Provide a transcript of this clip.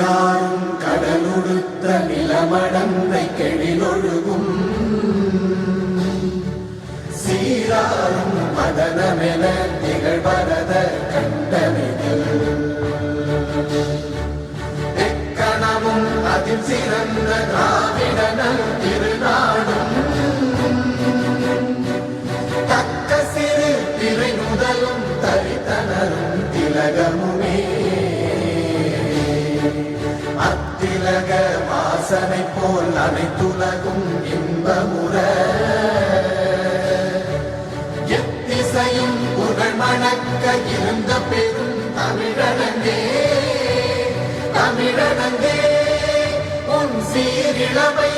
யாரும் கடலுடுத்த நிலமடந்தை கெழிலொழுகும். சீராரும் மதனமென திகழ்வரத கண்டனிதில். தெக்கணமும் அதில் சிறந்த திராவிடனல் திருநாடும். தக்க சிறு திரை முதலும் தரித்தனரும் திலகமும் அத்திலக வாசனை போல் அனைத்துலகும் இன்பமுற. எத்திசையும் புகழ் மணக்க இருந்த பெரும் தமிழனே தமிழனே உன் சீரிழவை